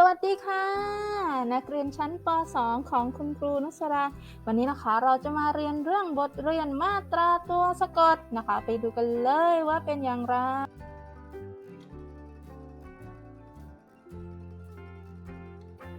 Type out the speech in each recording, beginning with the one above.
สวัสดีค่ะ นักเรียนชั้นป .2 ของคุณครูนุสรา วันนี้นะคะเราจะมาเรียนเรื่องบทเรียนมาตราตัวสะกดนะคะ ไปดูกันเลยว่าเป็นอย่างไร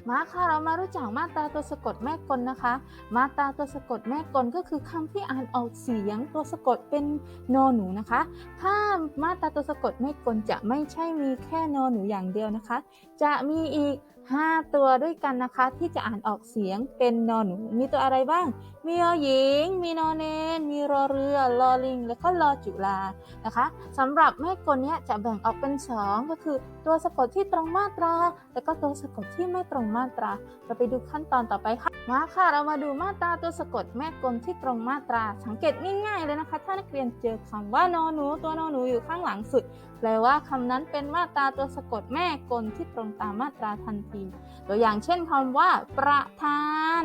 มาค่ะเรามารู้จักมาตราตัวสะกดแม่กลนะคะ มาตราตัวสะกดแม่กลก็คือคำที่อ่านออกเสียงตัวสะกดเป็นนอหนูนะคะ ถ้ามาตราตัวสะกดแม่กลจะไม่ใช่มีแค่นอหนูอย่างเดียวนะคะ จะมีอีก 5 ตัวด้วยกันนะคะที่จะอ่านออกเสียงเป็นนอหนูมีตัวอะไรบ้าง มีอหญิง มีนอนเนน มีรอเรือลอลิง แล้วก็ลอจุลานะคะสำหรับแม่กลเนี้ยจะแบ่งออกเป็น 2 ก็คือ ตัวสะกดที่ตรงมาตรา แล้วก็ตัวสะกดที่ไม่ตรงมาตรา เราไปดูขั้นตอนต่อไปค่ะมาค่ะ เรามาดูมาตราตัวสะกดแม่กลที่ตรงมาตรา สังเกตง่ายๆเลยนะคะ ถ้านักเรียนเจอคำว่านอหนูตัวนอหนูอยู่ข้างหลังสุด แปลว่าคำนั้นเป็นมาตราตัวสะกดแม่กลที่ตรงตามมาตราทันที ตัวอย่างเช่นคำว่า ประธาน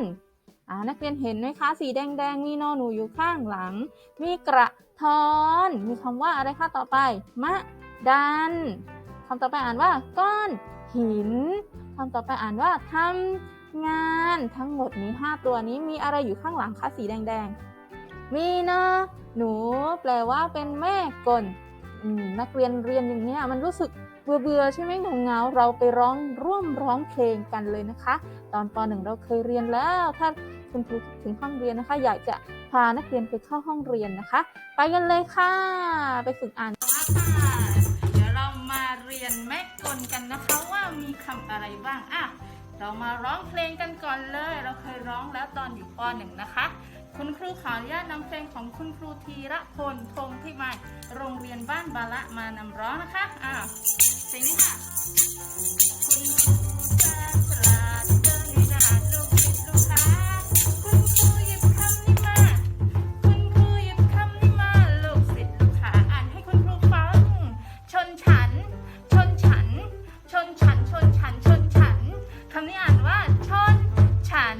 นักเรียนเห็นไหมคะ สีแดงๆมีนอหนูอยู่ข้างหลัง มีกระทอนมีคำว่าอะไรคะต่อไป มะดันคำต่อไปอ่านว่า ก้อนหินคำต่อไปอ่านว่าทำงานทั้งหมดนี้ 5 ตัวนี้มีอะไรอยู่ข้างหลังคะสีแดงๆมีนะหนู แปลว่าเป็นแม่กล นักเรียนเรียนอย่างเนี้ยมันรู้สึกเบื่อเบื่อๆใช่ไหมเงาเงาเราไปร้องร่วมร้องเพลงกันเลยนะคะ ตอนป .1 เราเคยเรียนแล้ว ถ้าคุณครูถึงห้องเรียนนะคะ อยากจะพานักเรียนไปเข้าห้องเรียนนะคะ ไปกันเลยค่ะ ไปฝึกอ่านค่ะเดี๋ยวเรามาเรียนแม่กลกันนะคะว่ามีคำอะไรบ้างอะเรามาร้องเพลงกันก่อนเลย เราเคยร้องแล้วตอนอยู่ป .1 นะคะ คุณครูขออนุญาตนำเพลงของคุณครูธีระพลพงพิมายโรงเรียนบ้านบาละมานำร้องนะคะอะเพลงนี้ค่ะคุณครูแสนฉลาดเดินหน้าลูกศิษย์ลูกค้าคุณครูหยิบคำนี้มา คุณครูหยิบคำนี้มาลูกศิษย์ลูกค้าอ่านให้คุณครูฟัง ชนฉัน ชนฉัน ชนฉัน ชนฉัน ชนฉันคำนี้อ่านว่าชนฉัน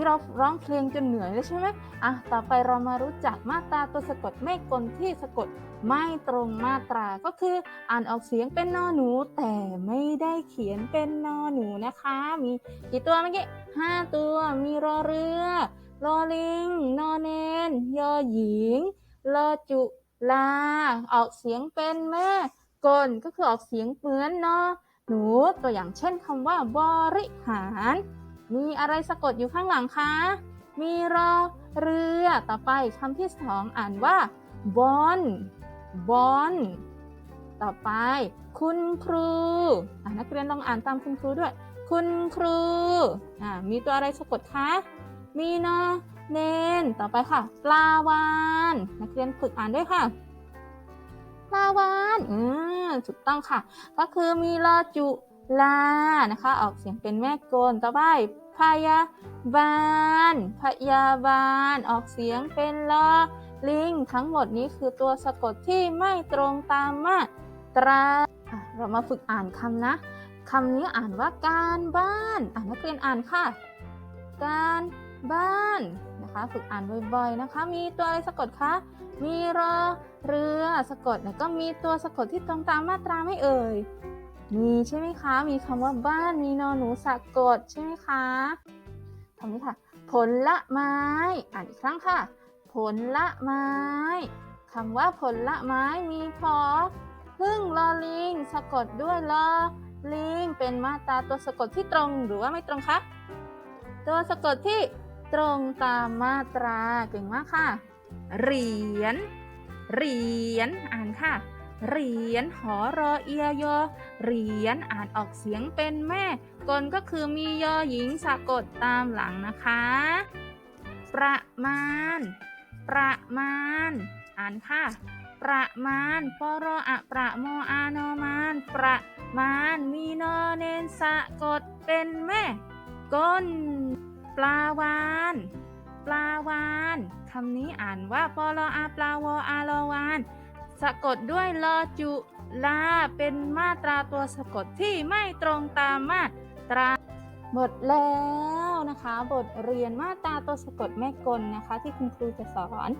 เมื่เราร้องเพลงจนเหนื่อยแล้วใช่ไหมอะต่อไปเรามารู้จักมาตราตัวสะกดไม่กลที่สะกดไม่ตรงมาตราก็คืออ่านออกเสียงเป็นนอหนู แต่ไม่ได้เขียนเป็นนอหนูนะคะ มีกี่ตัวเมื่อกี้ห้าตัวมีรอเรือรอลิงนอเนนยอหญิงลอจุลา ออกเสียงเป็นแม่กลก็คือออกเสียงเหมือนนอหนูตัวอย่างเช่นคำว่าบริหาร มีอะไรสะกดอยู่ข้างหลังคะ มีรอเรือต่อไปคำที่สองอ่านว่าบอนบอนต่อไป คุณครูนักเรียนลองอ่านตามคุณครูด้วย คุณครูมีตัวอะไรสะกดคะ มีนอเนนต่อไปค่ะ ปลาวานนักเรียนฝึกอ่านด้วยค่ะปลาวานอืมถูกต้องค่ะ ก็คือมีลอจุ ลานะคะ ออกเสียงเป็นแม่กลต่อไปพยาบาลพยาบาล ออกเสียงเป็นลอลิง ทั้งหมดนี้คือตัวสะกดที่ไม่ตรงตามมาตราเรามาฝึกอ่านคำนะคำนี้อ่านว่าการบ้านอ่านนักเรียนอ่านค่ะ การบ้านนะคะ ฝึกอ่านบ่อยๆนะคะ มีตัวอะไรสะกดคะมีรอเรือสะกดแล้วก็มีตัวสะกดที่ตรงตามมาตราไหม่เอ่ย มีใช่ไหมคะ มีคำว่าบ้านมีนอนหนูสะกดใช่ไหมคะคำนี้ค่ะ ผลละไม้ อ่านอีกครั้งค่ะ ผลละไม้คำว่าผลละไม้มีพอพึ่งลอลิง สะกดด้วยลอลิง เป็นมาตราตัวสะกดที่ตรงหรือว่าไม่ตรงคะตัวสะกดที่ตรงตามมาตราเก่งมากค่ะ เหรียญเหรียญอ่านค่ะ เหรียญหอรอเอียยอเหรียญอ่านออกเสียงเป็นแม่ กลก็คือมียอหญิงสะกดตามหลังนะคะ ประมาณ ประมาณ อ่านค่ะ ประมาณปรออะประโมอานอมาน ประมาณมีนอเนนสะกดเป็นแม่ ก้น ปลาวานปลาวาน คำนี้อ่านว่าปลออาปลาวออาลวาน สะกดด้วยลอจุลาเป็นมาตราตัวสะกดที่ไม่ตรงตามมาตราหมดแล้วนะคะ บทเรียนมาตราตัวสะกดแม่กลนะคะ ที่คุณครูจะสอน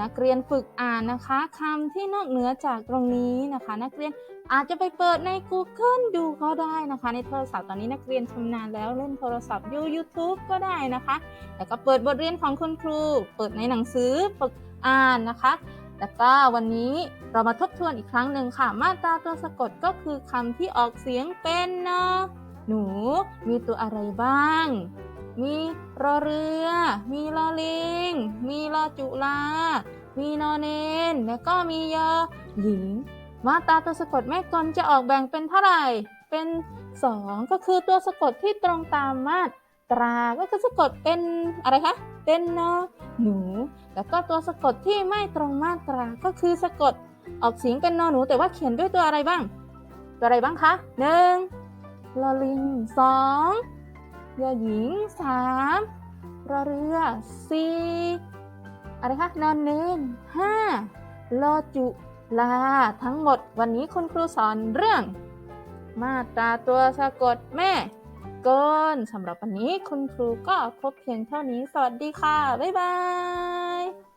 นักเรียนฝึกอ่านนะคะคำที่นอกเหนือจากตรงนี้นะคะ นักเรียนอาจจะไปเปิดใน Google ดูก็ได้นะคะ ในโทรศัพท์ตอนนี้นักเรียนชำนาญแล้วเล่นโทรศัพท์ดู YouTube ก็ได้นะคะ แล้วก็เปิดบทเรียนของคุณครู เปิดในหนังสือฝึกอ่านนะคะ แล้วก็วันนี้เรามาทบทวนอีกครั้งหนึ่งค่ะ มาตราตัวสะกดก็คือคำที่ออกเสียงเป็นนอหนู มีตัวอะไรบ้าง มีรอเรือ มีลอลิง มีลอจุลา มีนอเนน แล้วก็มียอหญิง มาตราตัวสะกดแม่กลจะออกแบ่งเป็นเท่าไหร่ เป็น 2 ก็คือตัวสะกดที่ตรงตามมาตรา ก็คือสะกดเป็นอะไรคะ เป็นนอ หนู แล้วก็ตัวสะกดที่ไม่ตรงมาตราก็คือสะกดออกเสียงเป็นนอหนู แต่ว่าเขียนด้วยตัวอะไรบ้าง ตัวอะไรบ้างคะหนึ่งลอลิงสองยอหญิงสามรอเรือสี่อะไรคะนอนเนนห้าลอจุลาทั้งหมดวันนี้คุณครูสอนเรื่อง มาตราตัวสะกดแม่ เกินสำหรับวันนี้คุณครูก็ครบเพียงเท่านี้ สวัสดีค่ะ บ๊ายบาย